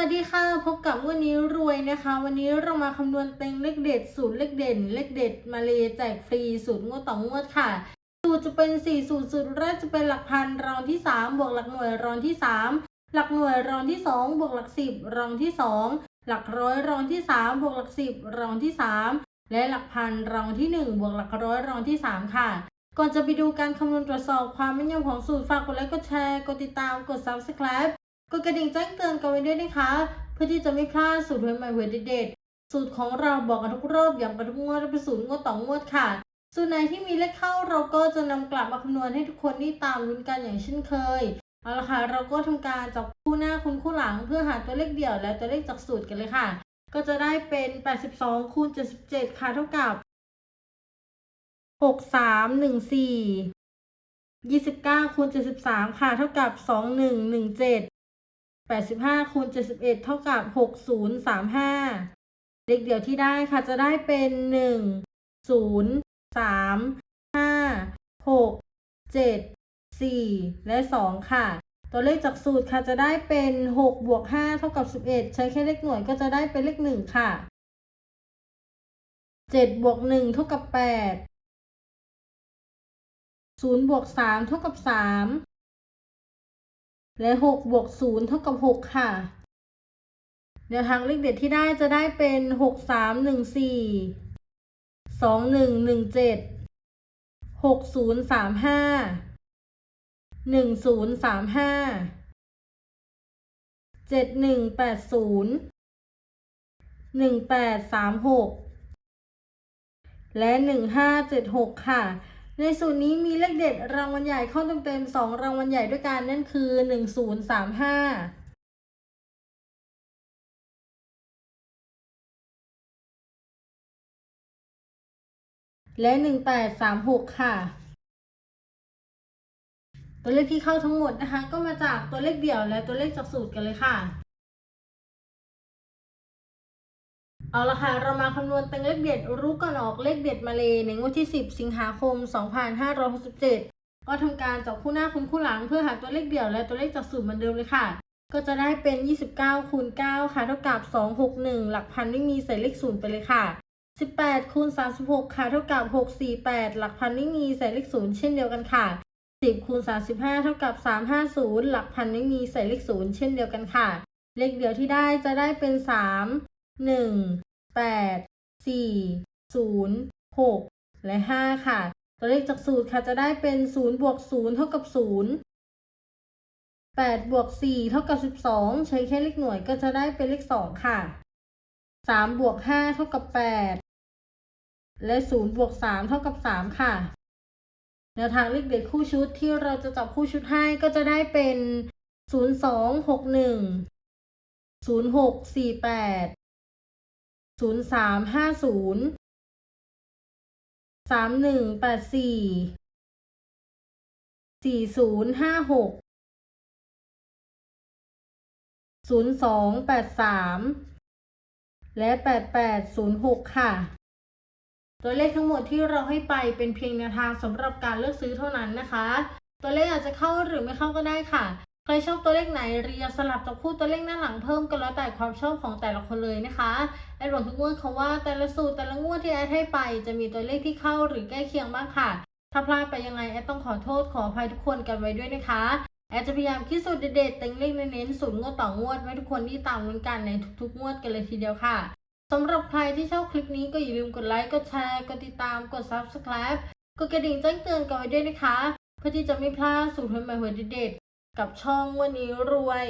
วัสดีค่ะ พบกับวันนี้รวยนะคะ วันนี้เรามาคำนวณเต็งเลขเด็ดสูตรเลขเด่น เลขเด็ดมาเลยแจกฟรีสูตรงวดต่องวดค่ะ สูตรจะเป็น 4 สูตรสูตรแรกจะเป็นหลักพันรองที่ 3 บวกหลักหน่วยรองที่ 3 หลักหน่วยรองที่ 2 บวกหลัก 10 รองที่ 2 หลักร้อยรองที่ 3 บวกหลัก 10 รองที่ 3 และหลักพันรองที่ 1 บวกหลักร้อยรองที่ 3 ค่ะ ก่อนจะไปดูการคำนวณตรวจสอบความแม่นยำของสูตรฝากกดไลค์กดแชร์กดติดตามกด subscribe กดกระดิ่งแจ้งเตือนกันไว้ด้วยนะคะ เพื่อที่จะไม่พลาดสูตรหวยใหม่หวยเด็ดๆสูตรของเราบอกกันทุกรอบอย่างกันทุกงวดเป็นสูตรงวดต่องวดค่ะ สูตรไหนที่มีเลขเข้าเราก็จะนำกลับมาคำนวณให้ทุกคนที่ตามลุ้นกันอย่างเช่นเคยเอาละค่ะเราก็ทำการจับคู่หน้าคุณคู่หลังเพื่อหาตัวเลขเดี่ยวและตัวเลขจากสูตรกันเลยค่ะ ก็จะได้เป็น 82คูณ77 ค่ะเท่ากับ 6314 29คูณ73 ค่ะเท่ากับ 2117 85คูณ71 เท่ากับ 6035 เลขเดียวที่ได้ค่ะจะได้เป็น 1 0 3 5 6 7 4 และ 2 ค่ะ ตัวเลขจากสูตรค่ะจะได้เป็น6บวก5เท่ากับ 11 ใช้แค่เลขหน่วยก็จะได้เป็นเลข 1 ค่ะ 7บวก1เท่ากับ 8 0บวก3เท่ากับ 3 และหกบวกศูนย์เท่ากับหกค่ะแนวทางเลขเด็ดที่ได้จะได้เป็นหกสามหนึ่งสี่สองหนึ่งหนึ่งเจ็ดหกศูนย์สามห้าหนึ่งศูนย์สามห้าเจ็ดหนึ่งแปดศูนย์หนึ่งแปดสามหกและหนึ่งห้าเจ็ดหกค่ะ ในสูตรนี้มีเลขเด็ดรางวัลใหญ่เข้าเต็มๆสองรางวัลใหญ่ด้วยกันนั่นคือหนึ่งศูนย์สามห้าและหนึ่งแปดสามหกค่ะ ตัวเลขที่เข้าทั้งหมดนะคะ ก็มาจากตัวเลขเดี่ยวและตัวเลขจากสูตรกันเลยค่ะ เอาละค่ะ เรามาคำนวณต็งเลขเด็ดรู้ก่อนออกเลขเด็ดมาเลยในงวดที่ 10 สิงหาคม 2567 ก็ทำการจับคู่หน้าคูณคู่หลังเพื่อหาตัวเลขเดี่ยวและตัวเลขจากสูตรเหมือนเดิมเลยค่ะ ก็จะได้เป็น 29คูณ9ค่ะเท่ากับ 261 หลักพันไม่มีใส่เลขศูนย์ไปเลยค่ะ 18คูณ36ค่ะเท่ากับ 648 หลักพันไม่มีใส่เลขศูนย์เช่นเดียวกันค่ะ 10คูณ35 เท่ากับ 350 หลักพันไม่มีใส่เลขศูนย์เช่นเดียวกันค่ะ เลขเดี่ยวที่ได้จะได้เป็น 3 1 8 4 0 6 และ 5 ค่ะ ตัวเลขจากสูตรค่ะจะได้เป็น 0 บวก 0 เท่ากับ 0 8 บวก 4 เท่ากับ 12 ใช้แค่เลขหน่วยก็จะได้เป็นเลข 2 ค่ะ 3 บวก 5 เท่ากับ 8 และ 0 บวก 3 เท่ากับ 3 ค่ะ แนวทางเลขเด็ดคู่ชุดที่เราจะจับคู่ชุดให้ก็จะได้เป็น 0 2 6 1 0 6 4 8 ศูนย์สามห้าศูนย์สามหนึ่งแปดสี่สี่ศูนย์ห้าหกศูนย์สองแปดสามและแปดแปดศูนย์หกค่ะ ตัวเลขทั้งหมดที่เราให้ไปเป็นเพียงแนวทางสำหรับการเลือกซื้อเท่านั้นนะคะ ตัวเลขอาจจะเข้าหรือไม่เข้าก็ได้ค่ะ ใครชอบตัวเลขไหนเรียงสลับจับคู่ตัวเลขหน้าหลังเพิ่มก็แล้วแต่ความชอบของแต่ละคนเลยนะคะแอดบอกทุกงวดเขาว่าแต่ละสูตรแต่ละงวดที่แอดให้ไป จะมีตัวเลขที่เข้าหรือใกล้เคียงบ้างค่ะ ถ้าพลาดไปยังไงแอดต้องขอโทษขออภัยทุกคนกันไว้ด้วยนะคะแอดจะพยายามคิดสูตรเด็ดๆเต็งเลขเน้นๆสูตรงวดต่องวดไว้ทุกคนที่ตามลุ้นกันในทุกๆงวดกันเลยทีเดียวค่ะสำหรับใครที่ชอบคลิปนี้ก็อย่าลืมกดไลค์ กดแชร์ กดติดตาม กด subscribe กดกระดิ่งแจ้งเตือนกันไว้ด้วยนะคะ เพื่อที่จะไม่พลาดสูตรใหม่ๆเด็ด กับช่องวันนี้รวย